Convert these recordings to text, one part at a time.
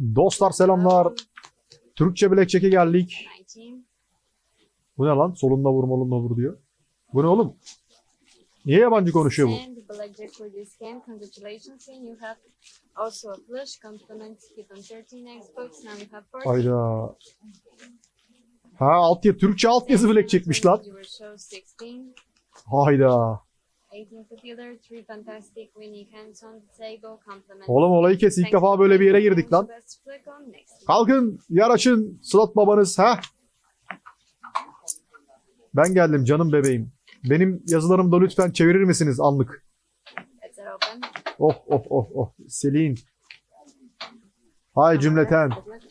Dostlar selamlar. Türkçe Blackjack'e geldik. 19. Bu ne lan? Solunda vur molunda vur diyor. Bu ne oğlum? Niye yabancı konuşuyor bu? And the blackjack for this game. Congratulations, and you have also a flush compliment hit on 13 Xbox. Now you have 40. Hayda. Ha alt Türkçe alt yazı lan. Were show 16. Hayda. Oğlum olayı kes. İlk defa böyle bir yere girdik lan. Kalkın yaraşın slot babanız ha. Ben geldim canım bebeğim. Benim yazılarımı da lütfen çevirir misiniz anlık? Oh oh oh oh. Selin. Hay cümleten. Good luck.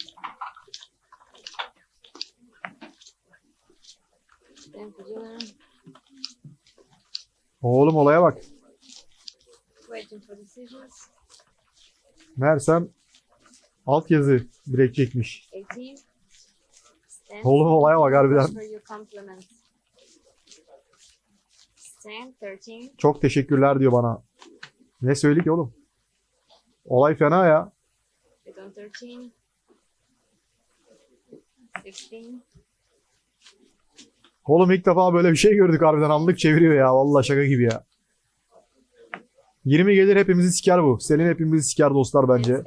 Then popular, Oğlum olaya bak. Meğersem alt yazı. 18. Stand. Oğlum olaya bak harbiden. For your compliment. Stand 13. Çok teşekkürler diyor bana. Ne söyledi ki oğlum? Olay fena ya. Hit on 13. 16. Oğlum ilk defa böyle bir şey gördük harbiden anlık çeviriyor ya. Vallahi şaka gibi ya. 20 gelir hepimizi siker bu. Selin hepimizi siker dostlar bence.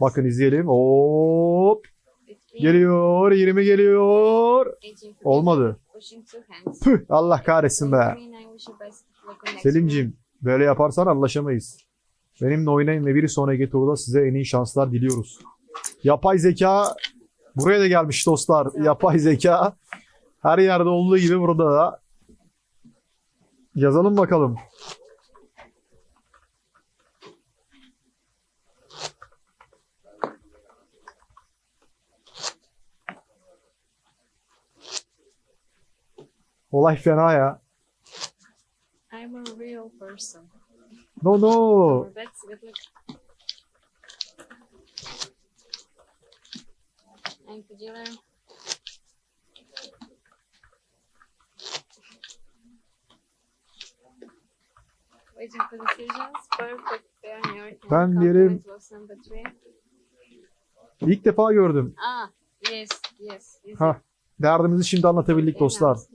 Bakın izleyelim. Hop. 15. Geliyor. 20 geliyor. 18 for Olmadı. Püh. Allah kahretsin be. 23, I wish you best of luck on next round. Selim'cim böyle yaparsan anlaşamayız. Benimle oynayın ve bir sonraki turda size en iyi şanslar diliyoruz. Yapay zeka buraya da gelmiş dostlar. Yapay zeka her yerde olduğu gibi burada da. Yazalım bakalım. Olay fena ya. I'm a real person. No no. Bets, good. I'm Pajiller. Waiting for decisions. Perfect pair on your turn. Ben Compliment yerim. İlk defa gördüm. Ah, yes, yes. Ha, derdimizi şimdi anlatabildik dostlar.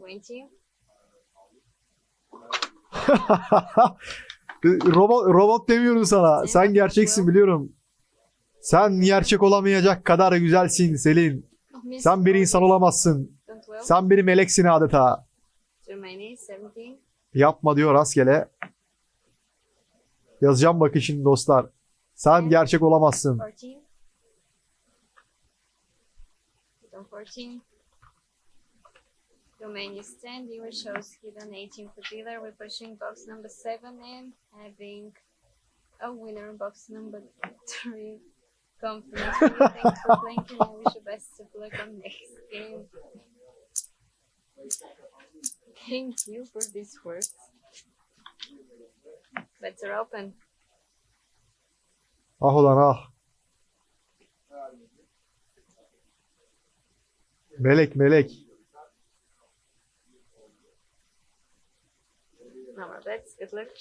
Robot, robot demiyorum sana. Sen gerçeksin biliyorum. Sen gerçek olamayacak kadar güzelsin Selin. Sen bir insan olamazsın. Sen bir meleksin adeta. Germany, 17. Yapma diyor rastgele. Yazacağım bakın şimdi dostlar. Sen gerçek olamazsın. 14. Hidden 14. Domain is 10. Viewer shows hidden 18 for dealer. We're pushing box number 7 and having a winner in box number 3. Confidence. Thanks for playing and I wish you best of luck on next game. Thank you for these words. Bets are open. Ah ulan ah. Melek melek. Good luck.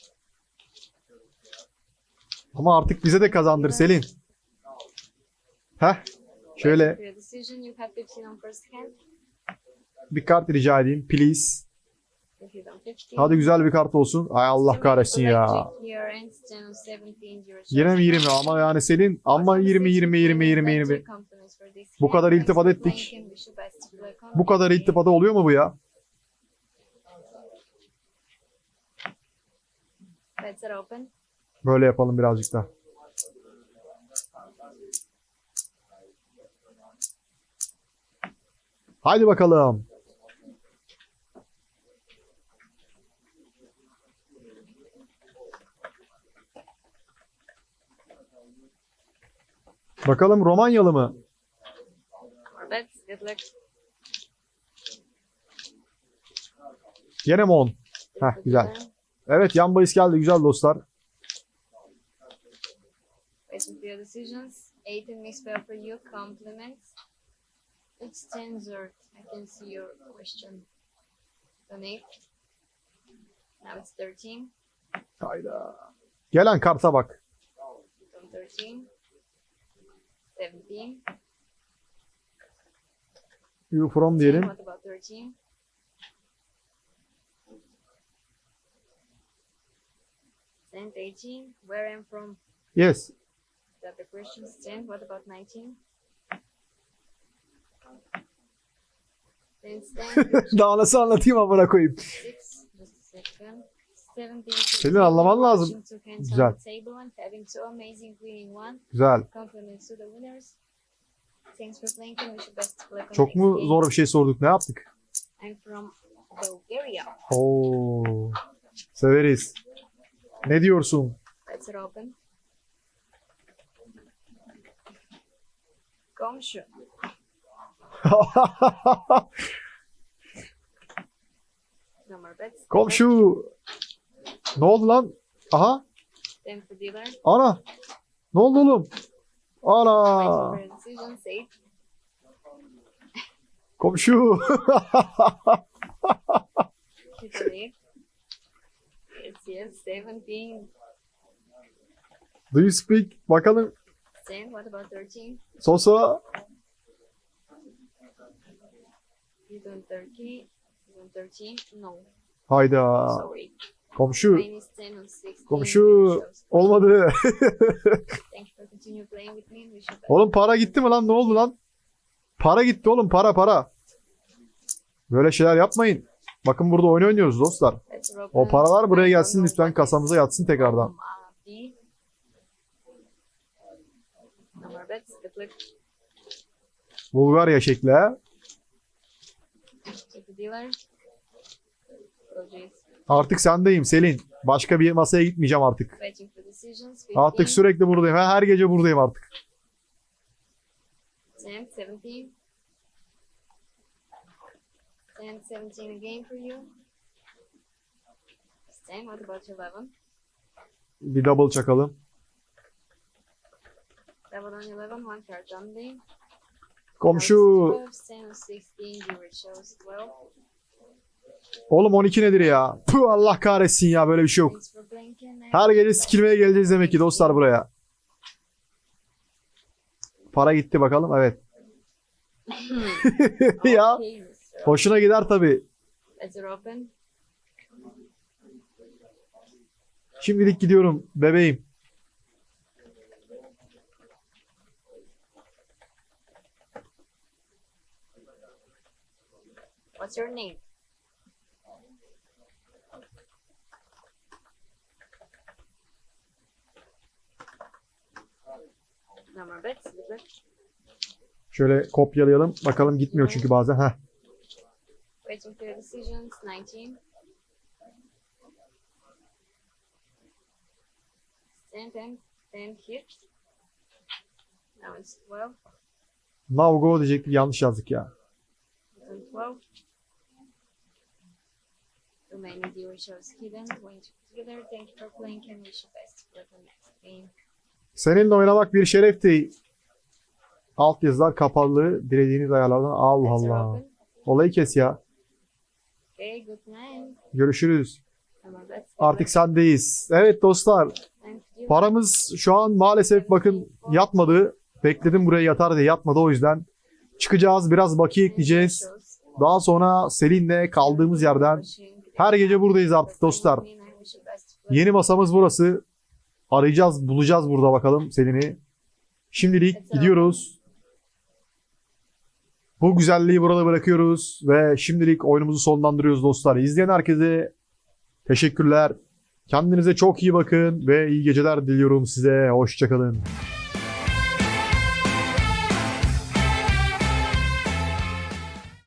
Ama artık bize de kazandır Selin. Heh. Şöyle For your decision, you have 15 on first hand. bir kart rica edeyim. Please. If you don't 15. Hadi güzel bir kart olsun. Ay Allah kahretsin ya. Yine mi 20 ama yani Selin ama 20 20 20 20 20. Bu kadar iltifat ettik. Bu kadar iltifada oluyor mu bu ya? Böyle yapalım birazcık da. Haydi bakalım. Bakalım Romanyalı mı? Bets. Good luck. Gene mi 10? Heh, güzel. Evet yan bahis geldi güzel dostlar. Waiting for your decisions. 18 misspell for you. Compliments. It's 10 Zert. I can see your question. Donate. Now it's 13. Hayda. Gelen karta bak. On 13. 17. You from 10, diyelim. what about 13? And 18, where I'm from. Yes. That the questions 10, what about 19? Then stand, Daha nasıl anlatayım amına koyayım. 6, just a second. 17. Senin anlaman lazım. Güzel. Güzel. Çok mu zor bir şey sorduk? Ne yaptık? I'm from Bulgaria. Oo. Severiz. Ne diyorsun? Let's open. Komşu. Komşu. Ne oldu lan? Aha. Ana. Ne oldu oğlum? Ana. Komşu. Do you speak? Bakalım. Ten. What about thirteen? Sosa. You done thirteen? You done thirteen? No. Hayda. Komşu. Komşu. Olmadı. Oğlum para gitti mi lan? Ne oldu lan? Para gitti oğlum. Para para. Böyle şeyler yapmayın. Bakın burada oyun oynuyoruz dostlar. O paralar buraya gelsin lütfen kasamıza yatsın tekrardan. click Bulgarya şekli. Jeez. Artık sendeyim Selin. Başka bir masaya gitmeyeceğim artık. Waiting for decisions. Artık 15, sürekli buradayım. Ben her gece buradayım artık. 10, 17. 10, 17 again for you. 10, what about 11? Bir double çakalım. Double on 11, one card only. Komşu. 12, 10, 16, viewer shows 12. Oğlum 12 nedir ya? Puh Allah kahretsin ya böyle bir şey yok. Her gece sikilmeye geleceğiz demek ki dostlar buraya. Para gitti bakalım. Evet. ya hoşuna gider tabii. Şimdilik gidiyorum bebeğim. What's your name? Şöyle kopyalayalım. Bakalım gitmiyor çünkü bazen. Heh. Waiting for your decisions. 19. Ten, ten, ten hit. Now it's 12. Now go diyecektik yanlış yazdık ya. Then 12. Remaining viewer shows hidden. Together. Thank you for playing and wish you best for the next game. Seninle oynamak bir şerefti. Alt yazılar kapalı. Dilediğiniz ayarlardan. Allah Allah. Olayı kes ya. Okay, good night. Görüşürüz. Artık sendeyiz. Evet dostlar. Paramız şu an maalesef bakın yatmadı. Bekledim buraya yatar diye yatmadı o yüzden. Çıkacağız biraz bakiye ekleyeceğiz. Daha sonra Selin'le kaldığımız yerden her gece buradayız artık dostlar. Yeni masamız burası. Arayacağız, bulacağız burada bakalım Selin'i. Şimdilik gidiyoruz. Bu güzelliği burada bırakıyoruz ve şimdilik oyunumuzu sonlandırıyoruz dostlar. İzleyen herkese teşekkürler. Kendinize çok iyi bakın ve iyi geceler diliyorum size. Hoşçakalın.